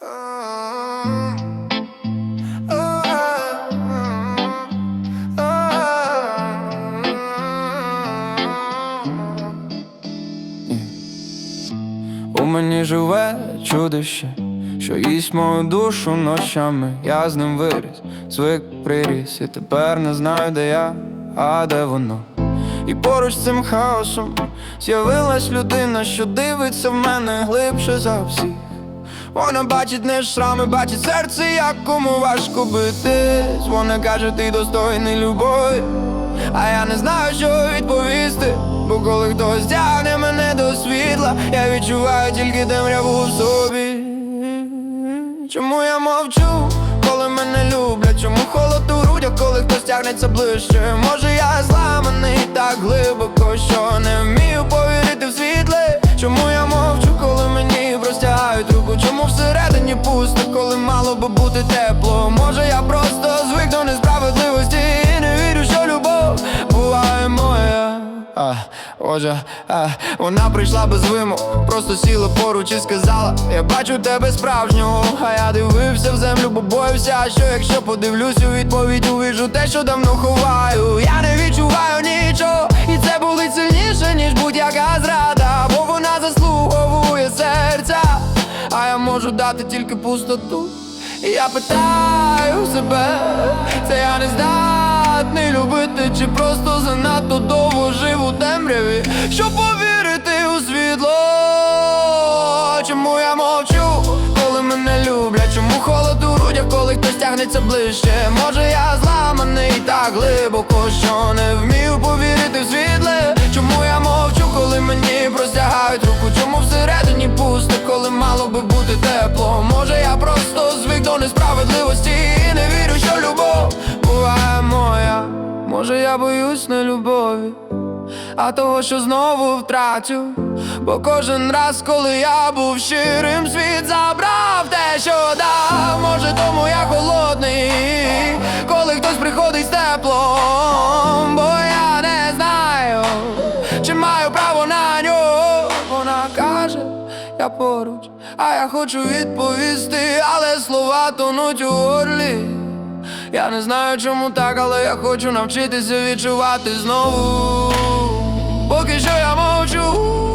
У мені живе чудище, що їсть мою душу ночами. Я з ним виріс, звик приріс, і тепер не знаю, де я, а де воно. І поруч з цим хаосом з'явилась людина, що дивиться в мене глибше за всіх. Вона бачить не шрами, бачить серце, як кому важко битись. Вона каже, ти достойний любові. А я не знаю, що відповісти. Бо коли хтось тягне мене до світла, я відчуваю тільки темряву в собі. Чому я мовчу, коли мене люблять? Чому холод у грудях, коли хтось тягнеться ближче? Може я зламаний так глибоко, що не вмію повірити в світле. Чому простягають? Чому всередині пусто, коли мало би бути тепло? Може я просто звик до несправедливості і не вірю, що любов буває моя. А, Отже, а, вона прийшла без вимог, просто сіла поруч і сказала: Я бачу тебе справжнього, а я дивився в землю, бо боявся, що якщо подивлюсь у відповідь, увіжу те, що давно ховаю. Я не можу дати тільки пустоту. І я питаю себе, це я не здатний любити, чи просто занадто довго жив у темряві, щоб повірити у світло. Чому я мовчу, коли мене люблять? Чому холод у грудях, коли хтось тягнеться ближче? Може я зламаний так глибоко, що не вмію повірити я боюсь не любові, а того, що знову втрачу. Бо кожен раз, коли я був щирим, світ забрав те, що дав. Може, тому я холодний, коли хтось приходить з теплом, бо я не знаю, чи маю право на нього. Вона каже, я поруч, а я хочу відповісти, але слова тонуть у горлі. Я не знаю, чому так, але я хочу навчитися відчувати знову. Поки що я мовчу.